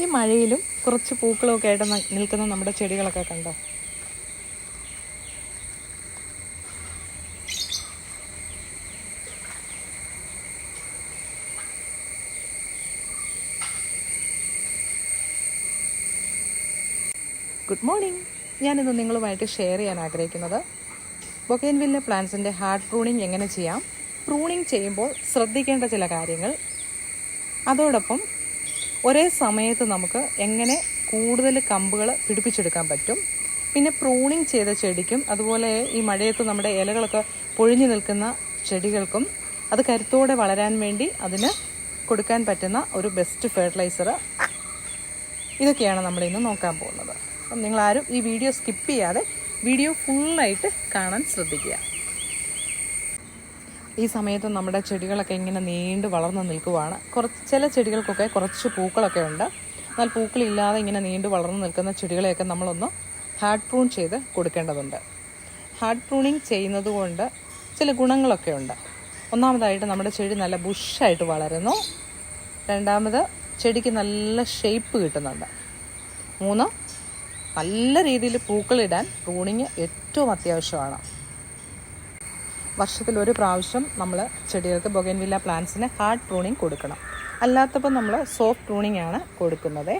ഈ മഴയിലും കുറച്ച് പൂക്കളൊക്കെ ആയിട്ട് നിൽക്കുന്ന നമ്മുടെ ചെടികളൊക്കെ കണ്ടോ? ഗുഡ് മോർണിംഗ് ഞാനിന്ന് നിങ്ങളുമായിട്ട് ഷെയർ ചെയ്യാൻ ആഗ്രഹിക്കുന്നത് ബൊക്കേൻവില്ലെ പ്ലാന്റ്സിന്റെ ഹാർഡ് പ്രൂണിങ് എങ്ങനെ ചെയ്യാം? പ്രൂണിങ് ചെയ്യുമ്പോൾ ശ്രദ്ധിക്കേണ്ട ചില കാര്യങ്ങൾ. അതോടൊപ്പം ഒരേ സമയത്ത് നമുക്ക് എങ്ങനെ കൂടുതൽ കമ്പുകൾ പിടിപ്പിച്ചെടുക്കാൻ പറ്റും. പിന്നെ പ്രൂണിങ് ചെയ്ത ചെടിക്കും അതുപോലെ ഈ മഴയത്ത് നമ്മുടെ ഇലകളൊക്കെ പൊഴിഞ്ഞു നിൽക്കുന്ന ചെടികൾക്കും അത് കരുത്തോടെ വളരാൻ വേണ്ടി അതിന് കൊടുക്കാൻ പറ്റുന്ന ഒരു ബെസ്റ്റ് ഫെർട്ടിലൈസർ ഇതൊക്കെയാണ് നമ്മൾ ഇന്ന് നോക്കാൻ പോകുന്നത്. അപ്പം നിങ്ങളാരും ഈ വീഡിയോ സ്കിപ്പ് ചെയ്യാതെ വീഡിയോ ഫുള്ളായിട്ട് കാണാൻ ശ്രദ്ധിക്കുക. ഈ സമയത്ത് നമ്മുടെ ചെടികളൊക്കെ ഇങ്ങനെ നീണ്ടു വളർന്നു നിൽക്കുവാണ്. കുറച്ച് ചില ചെടികൾക്കൊക്കെ കുറച്ച് പൂക്കളൊക്കെ ഉണ്ട്. എന്നാൽ പൂക്കളില്ലാതെ ഇങ്ങനെ നീണ്ടു വളർന്നു നിൽക്കുന്ന ചെടികളെയൊക്കെ നമ്മളൊന്ന് ഹാർഡ് പ്രൂൺ ചെയ്ത് കൊടുക്കേണ്ടതുണ്ട്. ഹാർഡ് പ്രൂണിങ് ചെയ്യുന്നത് കൊണ്ട് ചില ഗുണങ്ങളൊക്കെ ഉണ്ട്. ഒന്നാമതായിട്ട് നമ്മുടെ ചെടി നല്ല ബുഷായിട്ട് വളരുന്നു. രണ്ടാമത് ചെടിക്ക് നല്ല ഷേപ്പ് കിട്ടുന്നുണ്ട്. മൂന്ന് നല്ല രീതിയിൽ പൂക്കളിടാൻ പ്രൂണിങ് ഏറ്റവും അത്യാവശ്യമാണ്. വർഷത്തിൽ ഒരു പ്രാവശ്യം നമ്മൾ ചെടികൾക്ക് ബൊഗൻവില്ല പ്ലാന്റ്സിന് ഹാർഡ് പ്രൂണിങ് കൊടുക്കണം. അല്ലാത്തപ്പോൾ നമ്മൾ സോഫ്റ്റ് പ്രൂണിങ് ആണ് കൊടുക്കുന്നത്.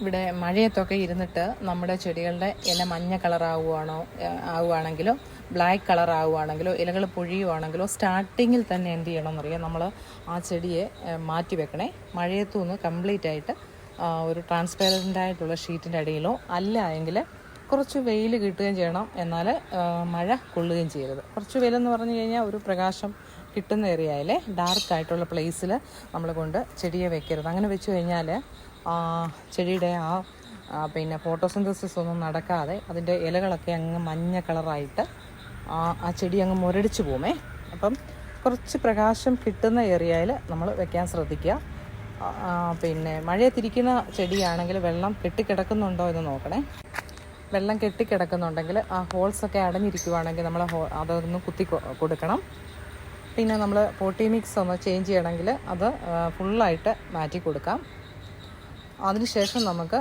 ഇവിടെ മഴയത്തൊക്കെ ഇരുന്നിട്ട് നമ്മുടെ ചെടികളുടെ ഇല മഞ്ഞ കളറാവുകയാണോ ആവുകയാണെങ്കിലോ ബ്ലാക്ക് കളർ ആവുകയാണെങ്കിലോ ഇലകൾ പൊഴിയുവാണെങ്കിലോ സ്റ്റാർട്ടിങ്ങിൽ തന്നെ എന്ത് ചെയ്യണമെന്നറിയാം നമ്മൾ ആ ചെടിയെ മാറ്റി വെക്കണേ. മഴയത്തു നിന്ന് കംപ്ലീറ്റ് ആയിട്ട് ഒരു ട്രാൻസ്പെറന്റ് ആയിട്ടുള്ള ഷീറ്റിന്റെ അടിയിലോ അല്ല എങ്കിൽ കുറച്ച് വെയിൽ കിട്ടുകയും ചെയ്യണം. എന്നാൽ മഴ കൊള്ളുകയും ചെയ്യരുത്. കുറച്ച് വെയിലെന്ന് പറഞ്ഞു കഴിഞ്ഞാൽ ഒരു പ്രകാശം കിട്ടുന്ന ഏരിയയിലെ ഡാർക്ക് ആയിട്ടുള്ള പ്ലേസിൽ നമ്മൾ കൊണ്ട് ചെടിയെ വെക്കരുത്. അങ്ങനെ വെച്ച് കഴിഞ്ഞാൽ ചെടിയുടെ ആ പിന്നെ ഫോട്ടോസിന്തസിസ് ഒന്നും നടക്കാതെ അതിന്റെ ഇലകളൊക്കെ അങ്ങ് മഞ്ഞ കളറായിട്ട് ആ ചെടി അങ്ങ് മുരടിച്ച് പോകുമേ അപ്പം കുറച്ച് പ്രകാശം കിട്ടുന്ന ഏരിയയിൽ നമ്മൾ വെക്കാൻ ശ്രദ്ധിക്കുക. പിന്നെ മഴയത്തിരിക്കുന്ന ചെടിയാണെങ്കിൽ വെള്ളം കെട്ടിക്കിടക്കുന്നുണ്ടോ എന്ന് നോക്കണേ. വെള്ളം കെട്ടിക്കിടക്കുന്നുണ്ടെങ്കിൽ ആ ഹോൾസൊക്കെ അടഞ്ഞിരിക്കുവാണെങ്കിൽ നമ്മൾ ഹോ അതൊന്ന് കുത്തി കൊടുക്കണം. പിന്നെ നമ്മൾ പോട്ടി മിക്സ് ഒന്ന് ചേഞ്ച് ചെയ്യണമെങ്കിൽ അത് ഫുള്ളായിട്ട് മാറ്റി കൊടുക്കാം. അതിനുശേഷം നമുക്ക്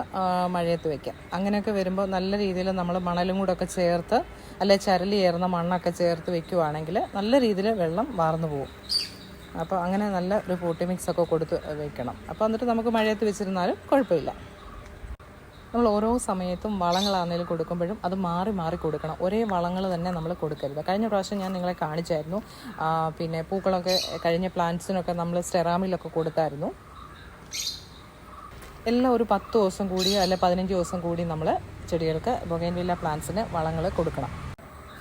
മഴയത്ത് വയ്ക്കാം അങ്ങനെയൊക്കെ വരുമ്പോൾ നല്ല രീതിയിൽ നമ്മൾ മണലും കൂടെ ഒക്കെ ചേർത്ത് അല്ലെ ചരലി ഏറുന്ന മണ്ണൊക്കെ ചേർത്ത് വെക്കുവാണെങ്കിൽ നല്ല രീതിയിൽ വെള്ളം വാർന്നു പോകും അപ്പോൾ അങ്ങനെ നല്ല ഒരു പോട്ടി മിക്സൊക്കെ കൊടുത്ത് വെക്കണം. അപ്പോൾ എന്നിട്ട് നമുക്ക് മഴയത്ത് വെച്ചിരുന്നാലും കുഴപ്പമില്ല. നമ്മൾ ഓരോ സമയത്തും വളങ്ങളാണെങ്കിലും കൊടുക്കുമ്പോഴും അത് മാറി മാറി കൊടുക്കണം. ഒരേ വളങ്ങൾ തന്നെ നമ്മൾ കൊടുക്കരുത്. കഴിഞ്ഞ പ്രാവശ്യം ഞാൻ നിങ്ങളെ കാണിച്ചായിരുന്നു. പിന്നെ പൂക്കളൊക്കെ കഴിഞ്ഞ പ്ലാന്റ്സിനൊക്കെ നമ്മൾ സ്റ്റെറാമിലൊക്കെ കൊടുത്തായിരുന്നു. എല്ലാം ഒരു പത്ത് ദിവസം കൂടി അല്ലെ പതിനഞ്ച് ദിവസം കൂടി നമ്മൾ ചെടികൾക്ക് ബൊഗൈൻവില്ല പ്ലാന്റ്സിന് വളങ്ങൾ കൊടുക്കണം.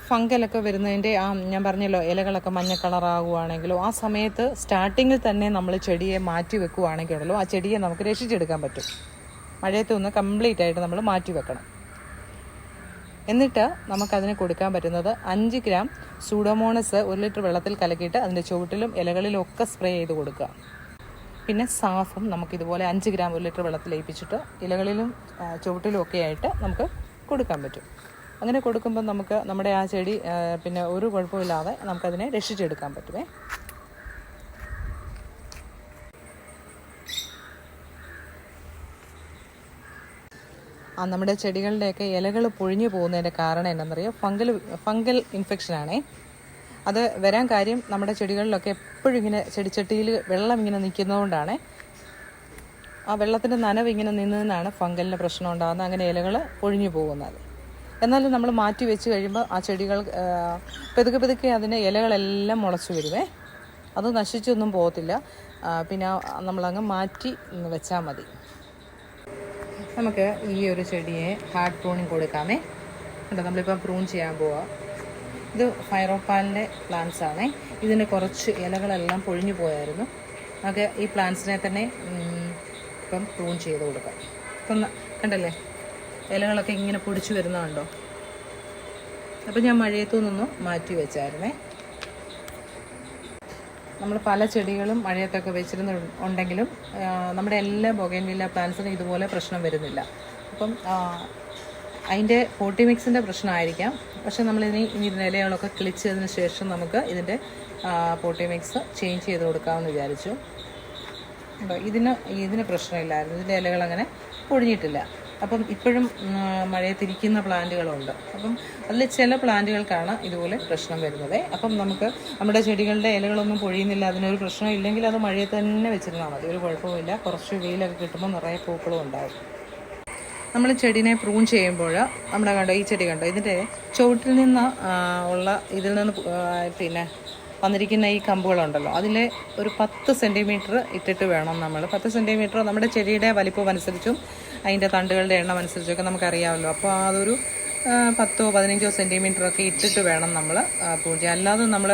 ഫംഗലൊക്കെ വരുന്നതിന്റെ ആ ഞാൻ പറഞ്ഞല്ലോ ഇലകളൊക്കെ മഞ്ഞ കളറാകുവാണെങ്കിലോ ആ സമയത്ത് സ്റ്റാർട്ടിങ്ങിൽ തന്നെ നമ്മൾ ചെടിയെ മാറ്റി വെക്കുവാണെങ്കിലോ ആ ചെടിയെ നമുക്ക് രക്ഷിച്ചെടുക്കാൻ പറ്റും. മഴയത്ത് ഒന്ന് കംപ്ലീറ്റ് ആയിട്ട് നമ്മൾ മാറ്റി വെക്കണം. എന്നിട്ട് നമുക്കതിന് കൊടുക്കാൻ പറ്റുന്നത് അഞ്ച് ഗ്രാം സൂഡോമോണസ് ഒരു ലിറ്റർ വെള്ളത്തിൽ കലക്കിയിട്ട് അതിന്റെ ചുവട്ടിലും ഇലകളിലും ഒക്കെ സ്പ്രേ ചെയ്ത് കൊടുക്കുക. പിന്നെ സാഫും നമുക്കിതുപോലെ അഞ്ച് ഗ്രാം ഒരു ലിറ്റർ വെള്ളത്തിൽ ലയിപ്പിച്ചിട്ട് ഇലകളിലും ചുവട്ടിലും ഒക്കെ ആയിട്ട് നമുക്ക് കൊടുക്കാൻ പറ്റും. അങ്ങനെ കൊടുക്കുമ്പോൾ നമുക്ക് നമ്മുടെ ആ ചെടി പിന്നെ ഒരു കുഴപ്പമില്ലാതെ നമുക്കതിനെ രക്ഷിച്ചെടുക്കാൻ പറ്റുമേ. നമ്മുടെ ചെടികളുടെയൊക്കെ ഇലകൾ പൊഴിഞ്ഞു പോകുന്നതിന്റെ കാരണം എന്താണെന്നറിയോ? ഫംഗൽ ഫംഗൽ ഇൻഫെക്ഷനാണേ അത് വരാൻ കാര്യം നമ്മുടെ ചെടികളിലൊക്കെ എപ്പോഴും ഇങ്ങനെ ചെടിച്ചട്ടിയിൽ വെള്ളം ഇങ്ങനെ നിൽക്കുന്നതുകൊണ്ടാണ്. ആ വെള്ളത്തിന്റെ നനവ് ഇങ്ങനെ നിന്ന് നിന്നാണ് ഫംഗലിന് പ്രശ്നം ഉണ്ടാകുന്നത്. അങ്ങനെ ഇലകൾ പൊഴിഞ്ഞു പോകുന്നത്. എന്നാലും നമ്മൾ മാറ്റി വെച്ച് കഴിയുമ്പോൾ ആ ചെടികൾ പെതുക്കെ പെതുക്കെ അതിന്റെ ഇലകളെല്ലാം മുളച്ചു വരുവേ. അത് നശിച്ചൊന്നും പോകത്തില്ല. പിന്നെ നമ്മളങ്ങ് മാറ്റി വെച്ചാൽ മതി. നമുക്ക് ഈ ഒരു ചെടിയെ ഹാർഡ് പ്രൂണിങ് കൊടുക്കാമേ. കണ്ടോ നമ്മളിപ്പോൾ പ്രൂൺ ചെയ്യാൻ പോവാം. ഇത് ഫൈറോപ്പാലിന്റെ പ്ലാന്റ്സ് ആണേ. ഇതിന് കുറച്ച് ഇലകളെല്ലാം പൊഴിഞ്ഞു പോയായിരുന്നു. നമുക്ക് ഈ പ്ലാന്റ്സിനെ തന്നെ ഇപ്പം പ്രൂൺ ചെയ്ത് കൊടുക്കാം. ഇപ്പം കണ്ടല്ലേ? ഇലകളൊക്കെ ഇങ്ങനെ പൊടിച്ചു വരുന്നതുണ്ടോ അപ്പം ഞാൻ മഴയത്തു നിന്നും മാറ്റി വെച്ചായിരുന്നേ. നമ്മൾ പല ചെടികളും മഴയത്തൊക്കെ വെച്ചിരുന്ന ഉണ്ടെങ്കിലും നമ്മുടെ എല്ലാ ബൊഗൈൻവില്ല പ്ലാന്റ്സിനും ഇതുപോലെ പ്രശ്നം വരുന്നില്ല. അപ്പം അതിന്റെ പോട്ടി മിക്സിന്റെ പ്രശ്നമായിരിക്കാം. പക്ഷെ നമ്മളിനി ഇനി നിലകളൊക്കെ കിളിച്ചതിന് ശേഷം നമുക്ക് ഇതിന്റെ പോട്ടി മിക്സ് ചേഞ്ച് ചെയ്ത് കൊടുക്കാമെന്ന് വിചാരിച്ചു. ഇതിന് ഇതിന് പ്രശ്നമില്ലായിരുന്നു. ഇതിന്റെ ഇലകൾ അങ്ങനെ പൊഴിഞ്ഞിട്ടില്ല. അപ്പം ഇപ്പോഴും മഴയത്തിരിക്കുന്ന പ്ലാന്റുകളുണ്ട്. അപ്പം അതിൽ ചില പ്ലാന്റുകൾക്കാണ് ഇതുപോലെ പ്രശ്നം വരുന്നത്. അപ്പം നമുക്ക് നമ്മുടെ ചെടികളുടെ ഇലകളൊന്നും പൊഴിയുന്നില്ല അതിനൊരു പ്രശ്നം ഇല്ലെങ്കിൽ അത് മഴയത്ത് തന്നെ വെച്ചിരുന്നാൽ മതി. ഒരു കുഴപ്പമില്ല കുറച്ച് വെയിലൊക്കെ കിട്ടുമ്പോൾ നിറയെ പൂക്കളും ഉണ്ടാകും. നമ്മൾ ചെടീനെ പ്രൂൺ ചെയ്യുമ്പോൾ നമ്മുടെ കണ്ടോ ഈ ചെടി കണ്ടോ? ഇതിന്റെ ചുവട്ടിൽ നിന്ന് ഉള്ള ഇതിൽ നിന്ന് പിന്നെ വന്നിരിക്കുന്ന ഈ കമ്പുകളുണ്ടല്ലോ. അതിൽ ഒരു പത്ത് സെന്റിമീറ്റർ ഇട്ടിട്ട് വേണം നമ്മൾ പത്ത് സെന്റിമീറ്റർ നമ്മുടെ ചെടിയുടെ വലിപ്പം അനുസരിച്ചും അതിന്റെ തണ്ടുകളുടെ എണ്ണം അനുസരിച്ചൊക്കെ നമുക്കറിയാമല്ലോ. അപ്പോൾ അതൊരു പത്തോ പതിനഞ്ചോ സെന്റിമീറ്റർ ഒക്കെ ഇട്ടിട്ട് വേണം നമ്മൾ പൂജ. അല്ലാതെ നമ്മൾ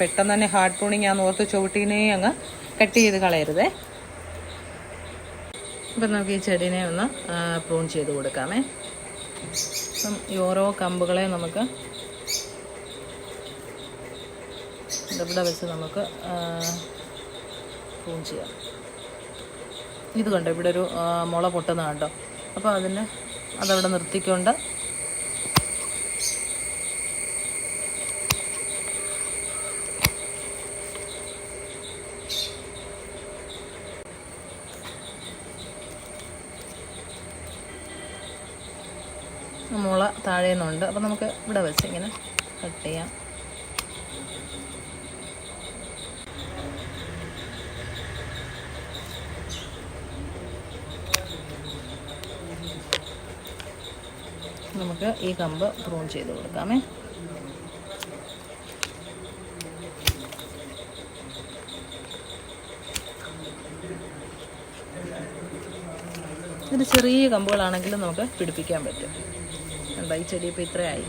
പെട്ടെന്ന് തന്നെ ഹാർഡ് പോണിങ് ആ നോർത്ത് ചുവട്ടിനെ അങ്ങ് കട്ട് ചെയ്ത് കളയരുതേ. അപ്പം നമുക്ക് ഈ ചെടീനെ ഒന്ന് പ്രൂൺ ചെയ്ത് കൊടുക്കാമേ. അപ്പം ഈ ഓരോ കമ്പുകളെ നമുക്ക് ഇവിടെ വെച്ച് നമുക്ക് പൂൺ ചെയ്യാം. ഇത് കണ്ടോ ഇവിടെ ഒരു മുള പൊട്ടുന്ന കണ്ടോ? അപ്പോൾ അതിന് അതവിടെ നിർത്തിക്കൊണ്ട് മുള താഴെ നിന്നുണ്ട് അപ്പോൾ നമുക്ക് ഇവിടെ വെച്ച് ഇങ്ങനെ കട്ട് ചെയ്യാം. നമുക്ക് ഈ കമ്പ് പ്രൂൺ ചെയ്ത് കൊടുക്കാമേ. ഇതിന് ചെറിയ കമ്പുകളാണെങ്കിലും നമുക്ക് പിടിപ്പിക്കാൻ പറ്റും. എന്താ ഈ ചെടി ഇപ്പോൾ ഇത്രയായി.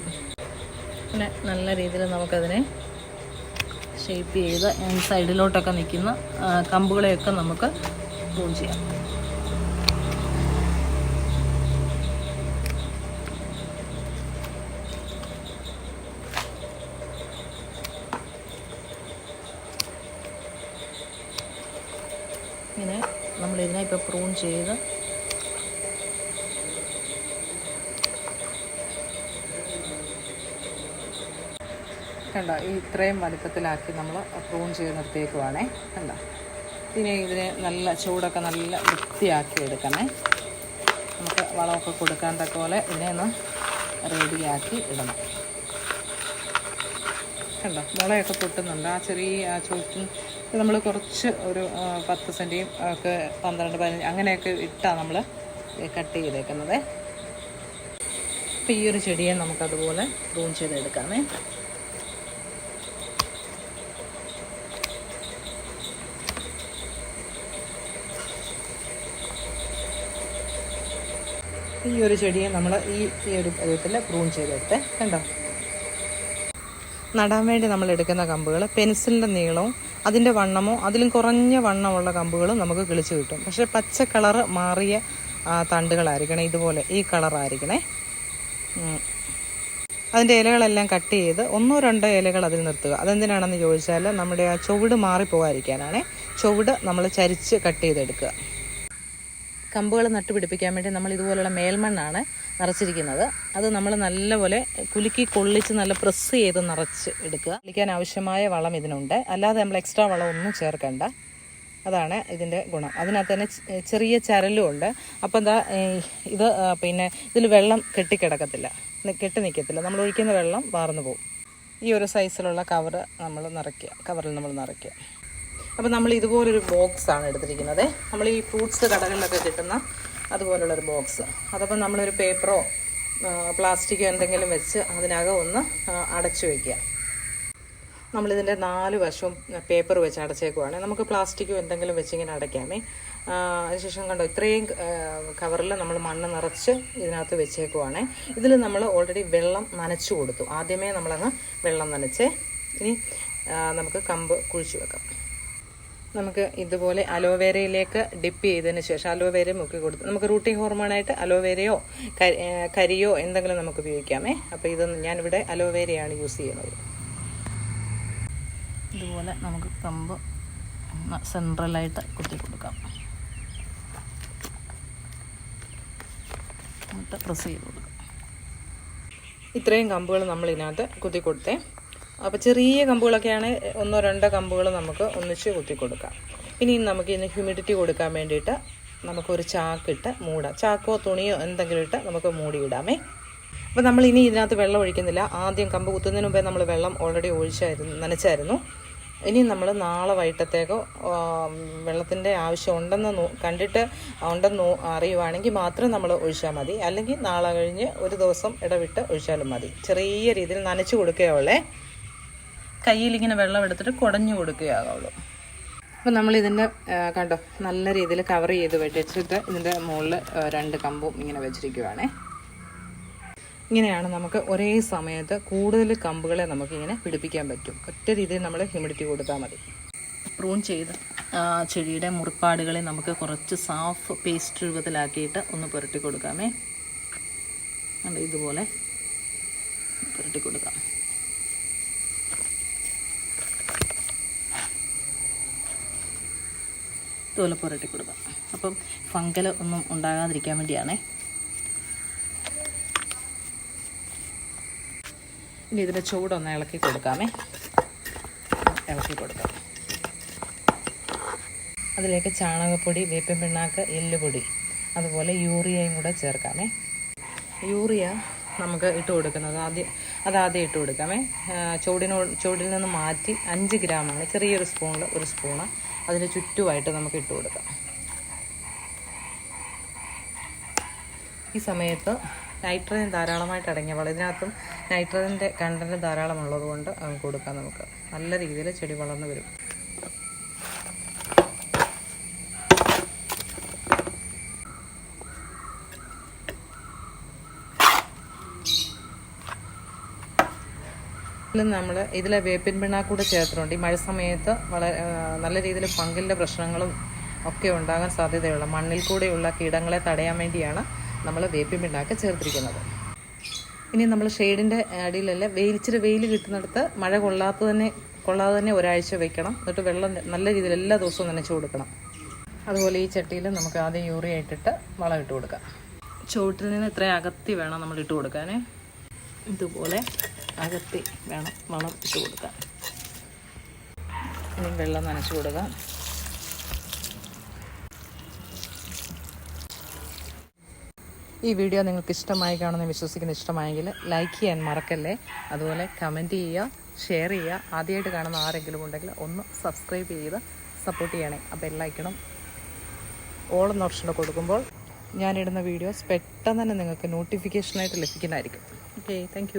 പിന്നെ നല്ല രീതിയിൽ നമുക്കതിനെ ഷേപ്പ് ചെയ്ത് സൈഡിലോട്ടൊക്കെ നിൽക്കുന്ന കമ്പുകളെയൊക്കെ നമുക്ക് പ്രൂൺ ചെയ്യാം. ഇങ്ങനെ നമ്മളിതിനെ ഇപ്പോൾ പ്രൂൺ ചെയ്ത് കണ്ട ഈ ഇത്രയും വലിപ്പത്തിലാക്കി നമ്മൾ പ്രൂൺ ചെയ്ത് നിർത്തിയേക്കുവാണേ. കണ്ട ഇനി ഇതിനെ നല്ല ചൂടൊക്കെ നല്ല വൃത്തിയാക്കി എടുക്കണേ. നമുക്ക് വളമൊക്കെ കൊടുക്കാൻ തക്ക പോലെ ഇതിനെ ഒന്ന് റെഡിയാക്കി ഇടണം. കണ്ടോ മുളയൊക്കെ പൊട്ടുന്നുണ്ട്. ആ ചെറിയ ആ ചുവട്ടിൽ നമ്മൾ കുറച്ച് ഒരു പത്ത് സെന്റിയും ഒക്കെ പന്ത്രണ്ട് പതിനഞ്ച് അങ്ങനെയൊക്കെ ഇട്ടാണ് നമ്മൾ കട്ട് ചെയ്തേക്കുന്നത്. അപ്പോൾ ഈ ഒരു ചെടിയെ നമുക്കതുപോലെ പ്രൂൺ ചെയ്തെടുക്കാമേ. ഈ ഒരു ചെടിയെ നമ്മൾ ഈ ഈ ഒരു വിധത്തിൽ പ്രൂൺ ചെയ്തെടുത്ത് കണ്ടോ? നടാൻ വേണ്ടി നമ്മൾ എടുക്കുന്ന കമ്പുകൾ പെൻസിലിന്റെ നീളവും അതിന്റെ വണ്ണമോ അതിലും കുറഞ്ഞ വണ്ണമുള്ള കമ്പുകളും നമുക്ക് കിളിച്ച് കിട്ടും. പക്ഷേ പച്ച കളർ മാറിയ തണ്ടുകളായിരിക്കണേ ഇതുപോലെ ഈ കളറായിരിക്കണേ. അതിന്റെ ഇലകളെല്ലാം കട്ട് ചെയ്ത് ഒന്നോ രണ്ടോ ഇലകൾ അതിൽ നിർത്തുക. അതെന്തിനാണെന്ന് ചോദിച്ചാൽ നമ്മുടെ ആ ചുവട് മാറിപ്പോകാതിരിക്കാനാണേ. ചുവട് നമ്മൾ ചരിച്ച് കട്ട് ചെയ്തെടുക്കുക. കമ്പുകൾ നട്ടുപിടിപ്പിക്കാൻ വേണ്ടി നമ്മൾ ഇതുപോലുള്ള മേൽമണ്ണാണ് നിറച്ചിരിക്കുന്നത്. അത് നമ്മൾ നല്ലപോലെ കുലുക്കി കൊള്ളിച്ച് നല്ല പ്രസ് ചെയ്ത് നിറച്ച് എടുക്കുക. കുളിക്കാൻ ആവശ്യമായ വളം ഇതിനുണ്ട്. അല്ലാതെ നമ്മൾ എക്സ്ട്രാ വളം ഒന്നും ചേർക്കണ്ട. അതാണ് ഇതിന്റെ ഗുണം. അതിനകത്ത് തന്നെ ചെറിയ ചരലും ഉണ്ട് അപ്പോൾ എന്താ ഇത് പിന്നെ ഇതിൽ വെള്ളം കെട്ടിക്കിടക്കത്തില്ല. കെട്ടി നിൽക്കത്തില്ല നമ്മൾ ഒഴിക്കുന്ന വെള്ളം വാർന്നു പോകും. ഈ ഒരു സൈസിലുള്ള കവർ നമ്മൾ നിറയ്ക്കുക. കവറിൽ നമ്മൾ നിറയ്ക്കുക. അപ്പോൾ നമ്മൾ ഇതുപോലൊരു ബോക്സ് ആണ് എടുത്തിരിക്കുന്നത്. നമ്മൾ ഈ ഫ്രൂട്ട്സ് കടകളിലൊക്കെ കിട്ടുന്ന അതുപോലുള്ളൊരു ബോക്സ് അതപ്പോൾ നമ്മളൊരു പേപ്പറോ പ്ലാസ്റ്റിക്കോ എന്തെങ്കിലും വെച്ച് അതിനകം ഒന്ന് അടച്ചു വയ്ക്കുക നമ്മളിതിന്റെ നാല് വശവും പേപ്പർ വെച്ച് അടച്ചേക്കുവാണ്. നമുക്ക് പ്ലാസ്റ്റിക്കോ എന്തെങ്കിലും വെച്ച് ഇങ്ങനെ അടയ്ക്കാമേ. അതിനുശേഷം കണ്ടോ ഇത്രയും കവറിൽ നമ്മൾ മണ്ണ് നിറച്ച് ഇതിനകത്ത് വെച്ചേക്കുവാണ്. ഇതിൽ നമ്മൾ ഓൾറെഡി വെള്ളം നനച്ചു കൊടുത്തു. ആദ്യമേ നമ്മളങ്ങ് വെള്ളം നനച്ചേ. ഇനി നമുക്ക് കമ്പ് കുഴിച്ചു വെക്കാം. നമുക്ക് ഇതുപോലെ അലോവേരയിലേക്ക് ഡിപ്പ് ചെയ്തതിന് ശേഷം അലോവേര മുക്കി കൊടുത്ത് നമുക്ക് റൂട്ടിങ് ഹോർമോണായിട്ട് അലോവേരയോ കരിയോ എന്തെങ്കിലും നമുക്ക് ഉപയോഗിക്കാമേ. അപ്പോൾ ഇത് ഞാനിവിടെ അലോവേരയാണ് യൂസ് ചെയ്യുന്നത്. ഇതുപോലെ നമുക്ക് കമ്പ് സെൻട്രലായിട്ട് കുത്തി കൊടുക്കാം. എന്നിട്ട് പ്രസ് ചെയ്ത് കൊടുക്കാം. ഇത്രയും കമ്പുകൾ നമ്മൾ ഇതിനകത്ത് കുത്തി കൊടുത്തേ. അപ്പോൾ ചെറിയ കമ്പുകളൊക്കെയാണ് ഒന്നോ രണ്ടോ കമ്പുകൾ നമുക്ക് ഒന്നിച്ച് കുത്തി കൊടുക്കാം ഇനി നമുക്ക് ഇന്ന് ഹ്യൂമിഡിറ്റി കൊടുക്കാൻ വേണ്ടിയിട്ട് നമുക്കൊരു ചാക്കിട്ട് മൂടാം. ചാക്കോ തുണിയോ എന്തെങ്കിലും ഇട്ട് നമുക്ക് മൂടിയിടാമേ. അപ്പോൾ നമ്മൾ ഇനി ഇതിനകത്ത് വെള്ളം ഒഴിക്കുന്നില്ല. ആദ്യം കമ്പ് കുത്തുന്നതിന് മുമ്പേ നമ്മൾ വെള്ളം ഓൾറെഡി ഒഴിച്ചായിരുന്നു നനച്ചായിരുന്നു. ഇനി നമ്മൾ നാളെ വൈകിട്ടത്തേക്കോ വെള്ളത്തിന്റെ ആവശ്യം ഉണ്ടെന്ന് കണ്ടിട്ട് ഉണ്ടെന്ന് അറിയുവാണെങ്കിൽ മാത്രം നമ്മൾ ഒഴിച്ചാൽ മതി. അല്ലെങ്കിൽ നാളെ കഴിഞ്ഞ് ഒരു ദിവസം ഇടവിട്ട് ഒഴിച്ചാലും മതി. ചെറിയ രീതിയിൽ നനച്ച് കൊടുക്കുകയുള്ളേ കയ്യിൽ ഇങ്ങനെ വെള്ളം എടുത്തിട്ട് കുടഞ്ഞു കൊടുക്കുകയാകുള്ളൂ. അപ്പോൾ നമ്മൾ ഇതിന്റെ കണ്ടോ നല്ല രീതിയിൽ കവർ ചെയ്ത് വെച്ചിട്ട് ഇതിന്റെ മുകളിൽ രണ്ട് കമ്പും ഇങ്ങനെ വെച്ചിരിക്കുവാണേ. ഇങ്ങനെയാണ് നമുക്ക് ഒരേ സമയത്ത് കൂടുതൽ കമ്പുകളെ നമുക്ക് ഇങ്ങനെ പിടിപ്പിക്കാൻ പറ്റും. ഒറ്റ രീതിയിൽ നമ്മൾ ഹ്യൂമിഡിറ്റി കൊടുത്താൽ മതി. പ്രൂൺ ചെയ്ത് ചെടിയുടെ മുറിപ്പാടുകളെ നമുക്ക് കുറച്ച് സാഫ് പേസ്റ്റ് രൂപത്തിലാക്കിയിട്ട് ഒന്ന് പുരട്ടി കൊടുക്കാമേ. ഇതുപോലെ പുരട്ടി കൊടുക്കാം. ഇതുപോലെ പുരട്ടി കൊടുക്കാം. അപ്പം ഫംഗൽ ഒന്നും ഉണ്ടാകാതിരിക്കാൻ വേണ്ടിയാണേ. ഇനി ഇതിന്റെ ചൂടൊന്ന് ഇളക്കി കൊടുക്കാമേ. ഇളക്കി കൊടുക്കാം. അതിലേക്ക് ചാണകപ്പൊടി വേപ്പിൻ പിണ്ണാക്ക് എല്ലുപൊടി അതുപോലെ യൂറിയയും കൂടെ ചേർക്കാമേ. യൂറിയ നമുക്ക് ഇട്ട് കൊടുക്കുന്നത് ആദ്യം അതാദ്യം ഇട്ട് കൊടുക്കാമേ. ചൂടിനോ ചൂടിൽ നിന്ന് മാറ്റി അഞ്ച് ഗ്രാമാണ്. ചെറിയൊരു സ്പൂണിൽ ഒരു സ്പൂണ്. അതിന് ചുറ്റുമായിട്ട് നമുക്ക് ഇട്ട് കൊടുക്കാം. ഈ സമയത്ത് നൈട്രജൻ ധാരാളമായിട്ട് അടങ്ങിയ വളം ഇതിനകത്തും നൈട്രജന്റെ കണ്ടന്റ് ധാരാളമുള്ളത് കൊണ്ട് കൊടുക്കാം നമുക്ക്. നല്ല രീതിയിൽ ചെടി വളർന്നു വരും. ഇതിൽ നമ്മൾ ഇതിലെ വേപ്പിൻ പിണ്ണാക്കൂടെ ചേർത്തിട്ടുണ്ട്. ഈ മഴ സമയത്ത് വളരെ നല്ല രീതിയിൽ ഫംഗലിന്റെ പ്രശ്നങ്ങളും ഒക്കെ ഉണ്ടാകാൻ സാധ്യതയുള്ള മണ്ണിൽ കൂടെയുള്ള കീടങ്ങളെ തടയാൻ വേണ്ടിയാണ് നമ്മൾ വേപ്പിൻ പിണ്ണാക്ക് ചേർത്തിരിക്കുന്നത്. ഇനി നമ്മൾ ഷെയ്ഡിന്റെ അടിയിലല്ല വെയിലിച്ചിരി വെയിൽ കിട്ടുന്നിടത്ത് മഴ കൊള്ളാത്ത തന്നെ കൊള്ളാതെ തന്നെ ഒരാഴ്ച വെക്കണം. എന്നിട്ട് വെള്ളം നല്ല രീതിയിൽ എല്ലാ ദിവസവും നനച്ചു കൊടുക്കണം അതുപോലെ ഈ ചട്ടിയിൽ നമുക്ക് ആദ്യം യൂറിയ ഇട്ടിട്ട് വളം ഇട്ട് കൊടുക്കാം. ചുവട്ടിൽ നിന്ന് ഇത്ര അകത്തി വേണം നമ്മൾ ഇട്ട് കൊടുക്കാനേ. ഇതുപോലെ അകത്തി വേണം വളം ഇട്ട് കൊടുക്കാൻ. ഇനി വെള്ളം നനച്ചു കൊടുക്കാം. ഈ വീഡിയോ നിങ്ങൾക്ക് ഇഷ്ടമായി കാണുന്ന വിശ്വസിക്കുന്ന ഇഷ്ടമായെങ്കിൽ ലൈക്ക് ചെയ്യാൻ മറക്കല്ലേ? അതുപോലെ കമന്റ് ചെയ്യുക ഷെയർ ചെയ്യുക. ആദ്യമായിട്ട് കാണുന്ന ആരെങ്കിലും ഉണ്ടെങ്കിൽ ഒന്ന് സബ്സ്ക്രൈബ് ചെയ്ത് സപ്പോർട്ട് ചെയ്യണേ. ബെല്ലൈക്കണം ഓൾ എന്ന ഓപ്ഷനിൽ കൊടുക്കുമ്പോൾ ഞാനിടുന്ന വീഡിയോസ് പെട്ടെന്ന് തന്നെ നിങ്ങൾക്ക് നോട്ടിഫിക്കേഷനായിട്ട് ലഭിക്കുന്നതായിരിക്കും. Okay thank